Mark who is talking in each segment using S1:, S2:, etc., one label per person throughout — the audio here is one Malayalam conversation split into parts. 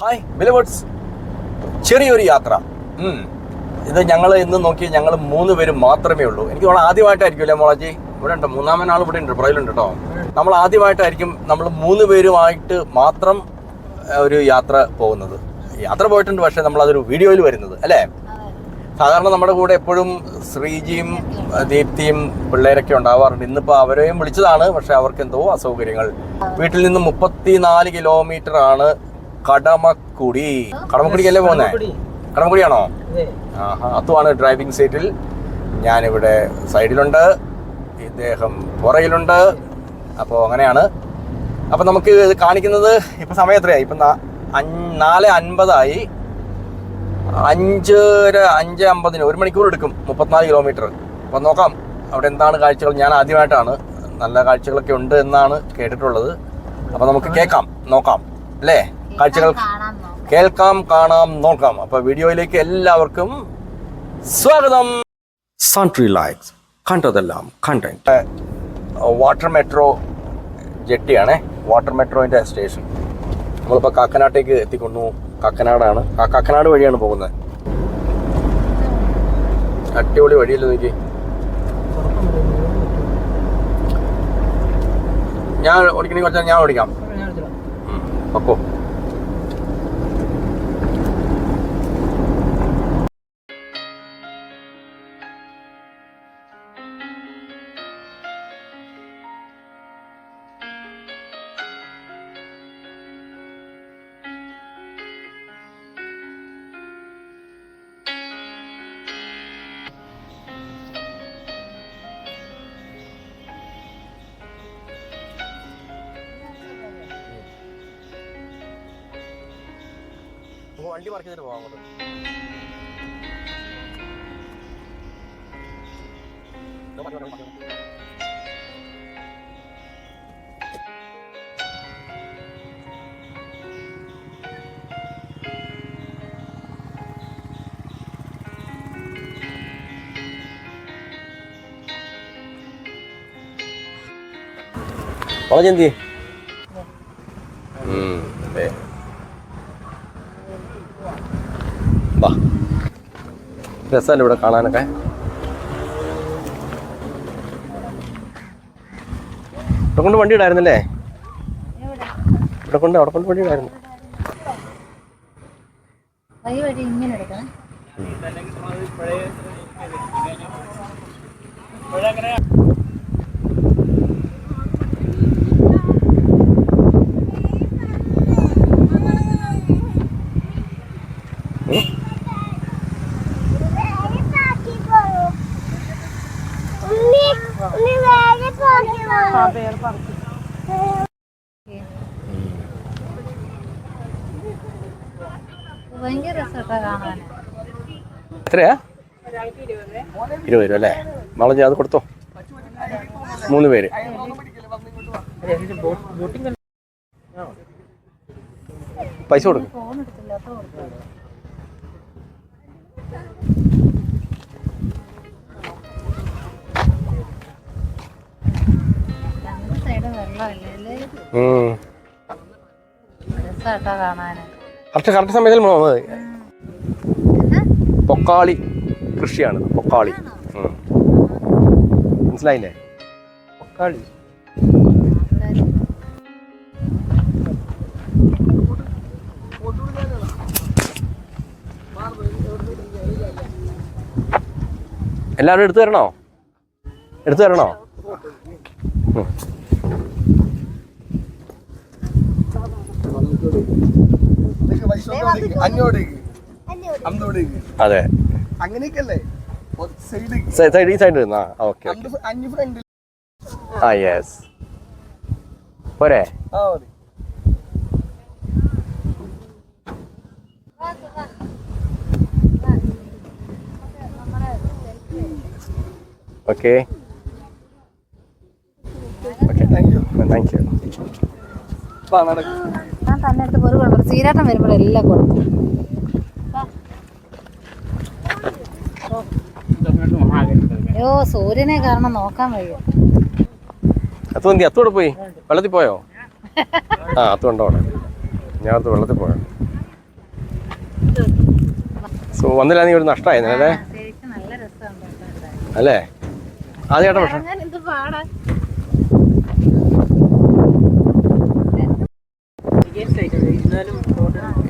S1: ഹായ് ബിലവേർഡ്സ് ചെറിയൊരു യാത്ര. ഇത് ഞങ്ങൾ ഇന്ന് നോക്കി ഞങ്ങൾ മൂന്ന് പേര് മാത്രമേ ഉള്ളൂ. എനിക്ക് നമ്മൾ ആദ്യമായിട്ടായിരിക്കും അല്ലേ മോളാജി? ഇവിടെ ഉണ്ട്. മൂന്നാമൻ ആൾ ഇവിടെ ഉണ്ട്. പുറയിലുണ്ട് കേട്ടോ നമ്മൾ ആദ്യമായിട്ടായിരിക്കും നമ്മൾ മൂന്ന് പേരുമായിട്ട് മാത്രം ഒരു യാത്ര പോകുന്നത്. യാത്ര പോയിട്ടുണ്ട് പക്ഷേ നമ്മളതൊരു വീഡിയോയിൽ വരുന്നത്. അല്ലേ? സാധാരണ നമ്മുടെ കൂടെ എപ്പോഴും ശ്രീജിയും ദീപ്തിയും പിള്ളേരൊക്കെ ഉണ്ടാവാറുണ്ട്. ഇന്നിപ്പോൾ അവരെയും വിളിച്ചതാണ്. പക്ഷെ അവർക്ക് എന്തോ അസൗകര്യങ്ങൾ. വീട്ടിൽ നിന്ന് മുപ്പത്തിനാല് കിലോമീറ്റർ ആണ് കടമക്കുടി. കടമക്കുടിക്കല്ലേ പോകുന്നേ കടമക്കുടിയാണോ? ആഹാ അതുമാണ് ഡ്രൈവിംഗ് സീറ്റിൽ ഞാനിവിടെ സൈഡിലുണ്ട് ഇദ്ദേഹം പുറകിലുണ്ട്. അപ്പോൾ അങ്ങനെയാണ്. അപ്പോൾ നമുക്ക് ഇത് കാണിക്കുന്നത് ഇപ്പം സമയം എത്രയായി? ഇപ്പം നാല് അൻപതായി. അഞ്ചര അഞ്ച് അമ്പതിന് ഒരു മണിക്കൂർ എടുക്കും. മുപ്പത്തിനാല് കിലോമീറ്റർ അപ്പം നോക്കാം. അവിടെ എന്താണ് കാഴ്ചകൾ? ഞാൻ ആദ്യമായിട്ടാണ്. നല്ല കാഴ്ചകളൊക്കെ ഉണ്ട് എന്നാണ് കേട്ടിട്ടുള്ളത്. അപ്പം നമുക്ക് കേൾക്കാം. നോക്കാം. അല്ലേ? കാഴ്ചകൾ കേൾക്കാം കാണാം നോക്കാം. അപ്പൊ വീഡിയോയിലേക്ക് എല്ലാവർക്കും സ്വാഗതം. സൺട്രി ലൈക്സ് കണ്ടതെല്ലാം കണ്ടന്റ് വാട്ടർ മെട്രോ ജെട്ടിയാണേ. വാട്ടർ മെട്രോന്റെ സ്റ്റേഷൻ. നമ്മളിപ്പോൾ കാക്കനാട്ടേക്ക് എത്തിക്കൊണ്ടു. കാക്കനാടാണ്. ആ കാക്കനാട് വഴിയാണ് പോകുന്നത്. അടിപൊളി വഴിയല്ലേ നോക്കി ഞാൻ ഓടിക്കണമെങ്കിൽ കുറച്ചാൽ ഞാൻ ഓടിക്കാം. പൊക്കോ വണ്ടി പാർക്ക് ചെയ്തിട്ട് പോകാം അങ്ങോട്ട് ഇതോ പാർക്ക് രസമല്ലേ ഇവിടെ കാണാനൊക്കെ? ഇവിടെ കൊണ്ട് വണ്ടി ഇടായിരുന്നല്ലേ? ഇവിടെ കൊണ്ട് അവിടെ കൊണ്ട് വണ്ടി ഇടായിരുന്നു.
S2: ഇങ്ങനെ എടുക്കണം ഭയങ്കര രസമാ കാണാൻ
S1: എത്രയാ? ഇരുപത് രൂപ അല്ലേ? വളഞ്ഞ് അത് കൊടുത്തോ. മൂന്ന് പേര്. പൈസ കൊടുക്കും. കറക്റ്റ് കറക്റ്റ് സമയത്തിൽ
S2: വന്നത്
S1: പൊക്കാളി കൃഷിയാണ്. പൊക്കാളി. മനസ്സിലായില്ലേ? പൊക്കാളി. എല്ലാവരും എടുത്തു തരണോ? എടുത്തു തരണോ? അതെ.
S3: അങ്ങനെയൊക്കെയല്ലേ? സൈഡ്
S1: സൈ- സൈഡ് ഈ സൈഡ് ആ ഓക്കെ ആ യെസ് പോരെ. Okay okay thank you thank you
S2: തന്നെ അടുത്ത് ഒരു കുഴപ്പം സീരാട്ടം വരുമ്പോൾ എല്ലാം കൊടുക്കും അയ്യോ സൂര്യനെ കാരണം നോക്കാൻ വയ്യ.
S1: അത്തു എന്തി അത്തോടെ പോയി? വെള്ളത്തിൽ പോയോ? ആ അത്തുണ്ടോ അവിടെ. ഞാൻ അടുത്ത് വെള്ളത്തിൽ പോയോ? സോ വന്നില്ലാന്നെങ്കിൽ ഒരു നഷ്ടമായി അല്ലേ. അല്ലേ? ആദ്യമായിട്ട് ഭക്ഷണം.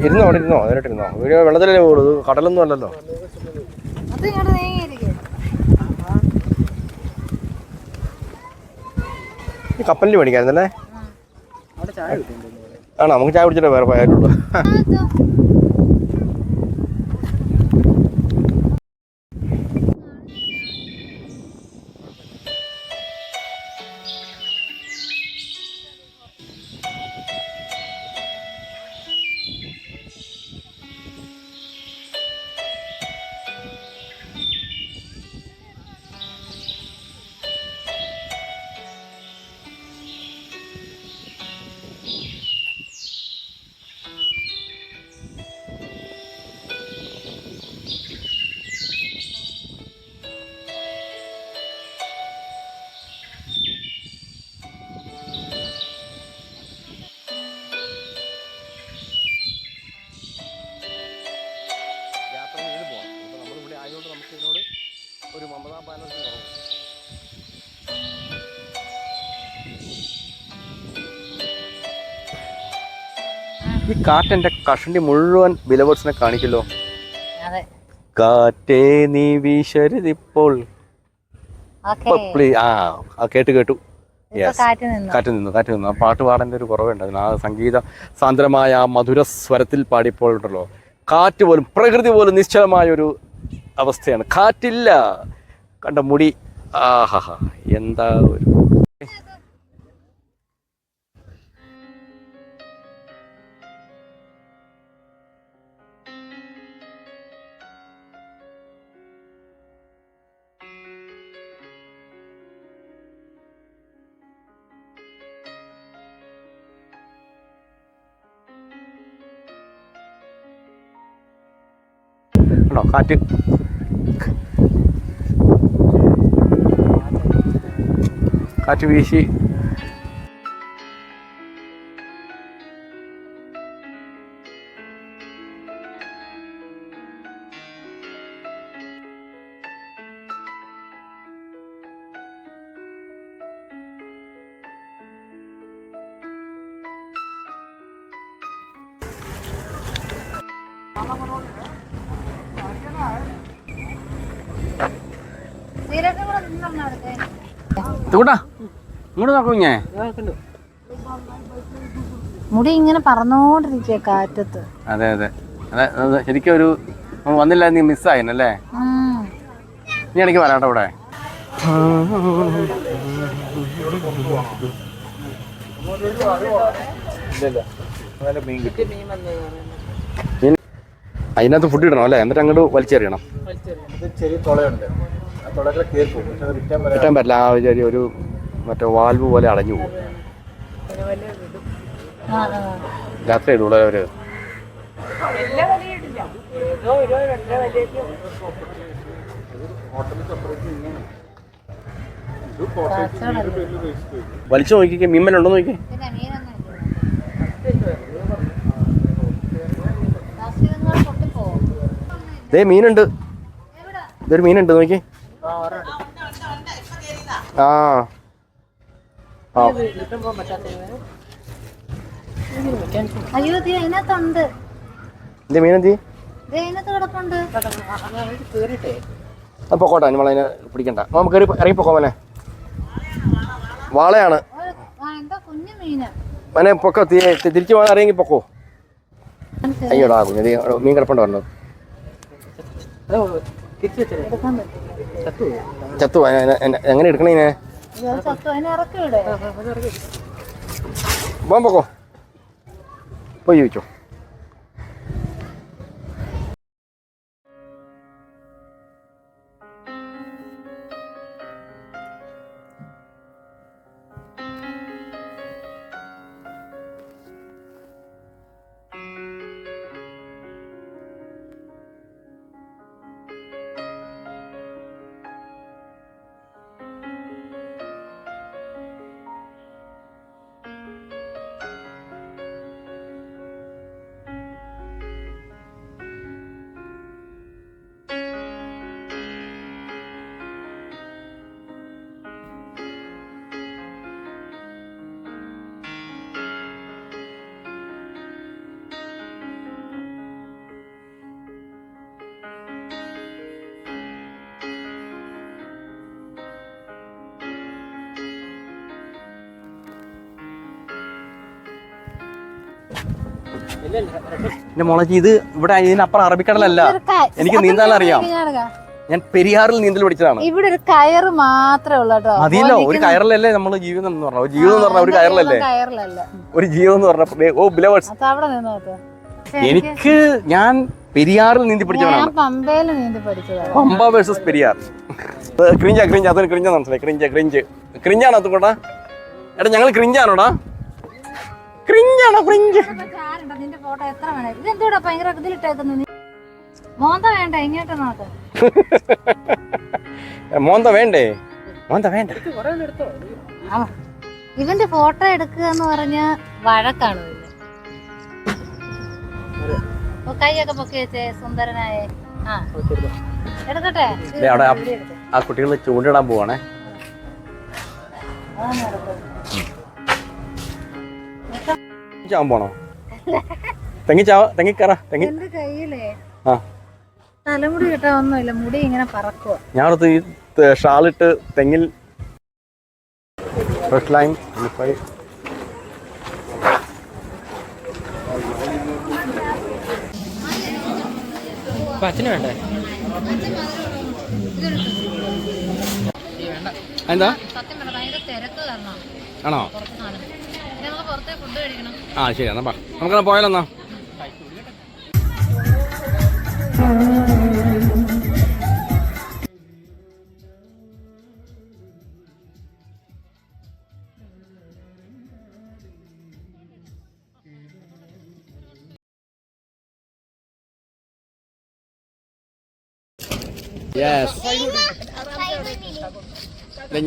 S1: ഇരുന്നോ അവിടെ ഇരുന്നോ അതിനായിട്ട് ഇരുന്നോ. വീഡിയോ വെള്ളത്തിലല്ലേ പോകുള്ളൂ കടലൊന്നും അല്ലല്ലോ. ഈ കപ്പലിൽ മേടിക്കായിരുന്നല്ലേ? ആണോ നമുക്ക് ചായ കുടിച്ചിട്ട് വേറെ പോയായിട്ടുള്ളൂ ഒരു മമതാ ബാനർജി പറഞ്ഞു. ഈ കാറ്റെന്റെ കഷണ്ടി മുഴുവൻ ബിലവേഴ്സിനെ കാണിക്കല്ലോ കാറ്റേ നീ വീശരുതിപ്പോൾ. ആ കേട്ട് കേട്ടു.
S2: കാറ്റ് നിന്നു?
S1: കാറ്റ് നിന്നു കാറ്റ് നിന്നു. ആ പാട്ട് പാടേണ്ട ഒരു കുറവുണ്ട്. അതിന് ആ സംഗീത സാന്ദ്രമായ ആ മധുര സ്വരത്തിൽ പാടിയപ്പോൾ ഉണ്ടല്ലോ കാറ്റ് പോലും പ്രകൃതി പോലും നിശ്ചലമായ ഒരു അവസ്ഥയാണ്. കാറ്റില്ല. കണ്ട മുടി. ആഹാ എന്താ ഒരു കണ്ടോ കാറ്റ്. കാറ്റ് വീശി ഇങ്ങോട്ട് നോക്കുഞ്ഞേ
S2: മുടി ഇങ്ങനെ പറന്നോണ്ടിരിക്കുക കാറ്റത്ത്.
S1: അതെ അതെ. അതെ ശരിക്കും ഒരു വന്നില്ല നീ മിസ്സായിനല്ലേ
S2: ഉം.
S1: നീ എനിക്ക് വരാട്ടോ ഇവിടെ. മീൻ അതിനകത്ത് ഫുഡ് ഇടണം അല്ലേ? എന്നിട്ട് അങ്ങോട്ട് വലിച്ചെറിയണം.
S3: ചെറിയ തുളയുണ്ട്.
S1: കിട്ടാൻ പറ്റില്ല. ആ ഒരു ഒരു മറ്റേ വാൽവ് പോലെ അടഞ്ഞു പോകും. രാത്രി ഇടുള്ള ഒരു
S2: കാച്ചോടല്ലേ?
S1: വലിച്ചു നോക്കിക്കേ. മീമ്മലുണ്ടോ നോക്കിക്കേ. ദേ മീനുണ്ട്? ഇതൊരു മീനുണ്ട്. നോക്കി ആ. ഇത് മീനെന്തി പൊക്കോട്ടെ നമ്മളതിനെ പിടിക്കണ്ട. നമുക്ക് ഇറങ്ങി വാളയാണ്.
S2: ആ എന്താ കുഞ്ഞു മീന്
S1: മനെ പൊക്കോ തിരിച്ചു പോകാൻ ഇറങ്ങി പൊക്കോ. അയ്യോടാ കുഞ്ഞ് ദേ മീൻ കിടപ്പുണ്ട് പറഞ്ഞു.
S2: എടുക്കാൻ പറ്റും.
S1: ചത്തു എങ്ങനെ എടുക്കണേ പോകാൻ പൊക്കോ. പോയി ചോദിച്ചോ. എന്റെ മോളജി ഇത് ഇവിടെ ഇതിനപ്പുറം അറബിക്കടലല്ല. എനിക്ക് നീന്താൻ അറിയാം.
S2: ഞാൻ
S1: പെരിയാറിൽ നീന്തൽ പഠിച്ചതാണ്.
S2: ഇവിടെ ഒരു കയർ മാത്രമേ ഉള്ളൂ കേട്ടോ.
S1: അതില്ലോ ഒരു കയറിലല്ലേ നമ്മൾ ജീവിതം എന്ന് പറഞ്ഞ ജീവിതം എന്ന് പറഞ്ഞ ഒരു കയറിലല്ലേ? ഒരു ജീവിതം എന്ന് പറഞ്ഞ ഓ ബിലവേഴ്സ്. എനിക്ക് ഞാൻ പെരിയാറിൽ നീന്തി പഠിച്ചവനാണ്.
S2: നീന്തി പഠിച്ചതാണ്.
S1: പമ്പ വേഴ്സസ് പെരിയാർ. ക്രിഞ്ചാ ക്രിഞ്ച അതൊരു ക്രിഞ്ചാന്ന് മനസ്സിലായി ക്രിഞ്ച ക്രിഞ്ച്. ക്രിഞ്ചാണോ അതുകൊണ്ടാ എടാ ഞങ്ങൾ ക്രിഞ്ചാണോടാ? ക്രിഞ്ചാണോ ക്രിഞ്ച്?
S2: നിന്റെ ഫോട്ടോ എത്ര വേണം? ഭയങ്കര ഇതിലിട്ടേക്കുന്നത് മോന്ത വേണ്ട നോക്ക്.
S1: മോന്ത വേണ്ടേ? മോന്ത വേണ്ട.
S2: ഇവന്റെ ഫോട്ടോ എടുക്കുക എന്ന് പറഞ്ഞ വഴക്കാണ് കൈയൊക്കെ പൊക്കി വെച്ചേ സുന്ദരനായേ. ആ എടുക്കട്ടെ?
S1: ആ- കുട്ടികൾ ചൂണ്ടിടാൻ പോവാണേ.
S2: അതാണ്.
S1: ചാവാൻ പോണോ? തെങ്ങി ചാവ തെങ്ങി കയറാ തെങ്ങി
S2: എന്റെ കയ്യിലേ.
S1: ആ.
S2: തലമുടി കിട്ടാ ഒന്നുമില്ല മുടി ഇങ്ങനെ പറക്കുക
S1: ഞാനടുത്ത് ഈ ഷാളിട്ട് തെങ്ങിൽ ഫ്രഷ് ലൈൻ
S3: അപ്പൊ അച്ഛന് വേണ്ടേ?
S1: എന്താ ആണോ? ആ ശരി എന്നാ നമുക്കെന്നാ പോയാലോ എന്നാ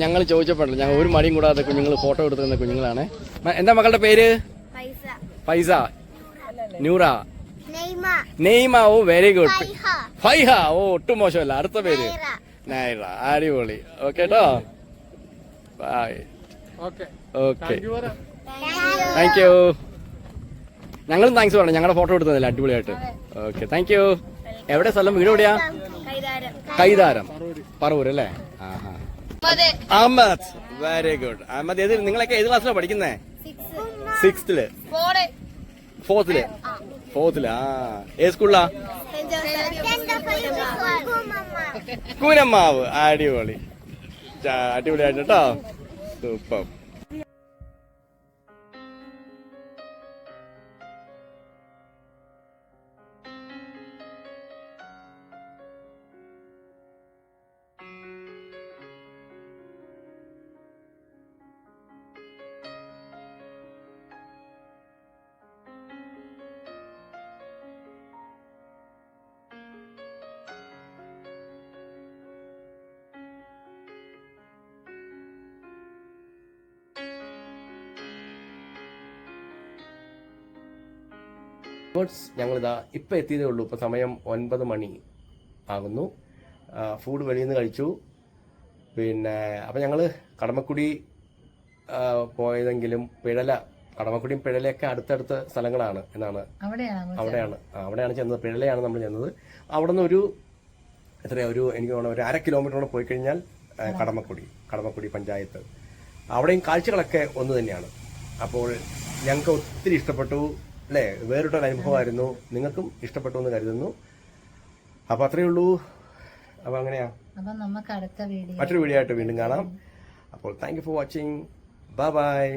S1: ഞങ്ങൾ ചോദിച്ചപ്പോഴല്ലോ ഞങ്ങൾ ഒരു മടിയും കൂടാതെ കുഞ്ഞുങ്ങൾ ഫോട്ടോ എടുത്തു തന്ന കുഞ്ഞുങ്ങളാണ് എന്താ മക്കളുടെ പേര്? Faiza. Noora. നെയ്മ. Oh very good Faiha. ഓ ഒട്ടും മോശമല്ല. അടുത്ത പേര്. നൈറ. അടിപൊളി. ഓക്കെ കേട്ടോ bye
S3: okay
S1: okay thank you ഞങ്ങളും താങ്ക്സ് പറഞ്ഞു ഞങ്ങളുടെ ഫോട്ടോ എടുത്തതല്ലേ അടിപൊളിയായിട്ട്. ഓക്കെ താങ്ക് യു എവിടെ സ്ഥലം? വീട് എവിടെയാ? കൈതാരം. പറവൂർ അല്ലേ? അഹമ്മദ്. വെരി ഗുഡ് അഹമ്മദ് ഏത് നിങ്ങളൊക്കെ ഏത് ക്ലാസ്സിലാണ് പഠിക്കുന്നേ? സിക്സ്ത്തിൽ ഫോർത്തിൽ ഫോർത്തിൽ ആ. ഏത് സ്കൂളിലാ കൂനമ്മാവ്. അടിപൊളി. അടിപൊളി അടിപൊളിയായിട്ട് കേട്ടോ സൂപ്പർ ഞങ്ങളിതാ ഇപ്പം എത്തിയതേ ഉള്ളൂ. ഇപ്പം സമയം ഒൻപത് മണി ആകുന്നു. ഫുഡ് വെളിയിൽ നിന്ന് കഴിച്ചു. പിന്നെ അപ്പം ഞങ്ങൾ കടമക്കുടി പോയതെങ്കിലും പിഴല കടമക്കുടിയും പിഴലയൊക്കെ അടുത്തടുത്ത സ്ഥലങ്ങളാണ് എന്നാണ്.
S2: അവിടെയാണ്
S1: അവിടെയാണ്. അവിടെയാണ് ചെന്നത്. പിഴലയാണ് നമ്മൾ ചെന്നത്. അവിടെ നിന്ന് ഒരു എത്രയാ ഒരു എനിക്ക് തോന്നുന്നു ഒരു അര കിലോമീറ്ററോടെ പോയി കഴിഞ്ഞാൽ കടമക്കുടി കടമക്കുടി പഞ്ചായത്ത്. അവിടെയും കാഴ്ചകളൊക്കെ ഒന്ന് തന്നെയാണ്. അപ്പോൾ ഞങ്ങൾക്ക് ഒത്തിരി ഇഷ്ടപ്പെട്ടു. അല്ലേ? വേറിട്ടൊരു അനുഭവമായിരുന്നു. നിങ്ങൾക്കും ഇഷ്ടപ്പെട്ടു എന്ന് കരുതുന്നു. അപ്പോൾ അത്രയേ ഉള്ളൂ. അപ്പോൾ അങ്ങനെയാ.
S2: അപ്പൊ നമുക്ക് അടുത്ത വീഡിയോ
S1: മറ്റൊരു വീഡിയോ ആയിട്ട് വീണ്ടും കാണാം. അപ്പോൾ thank you for watching bye bye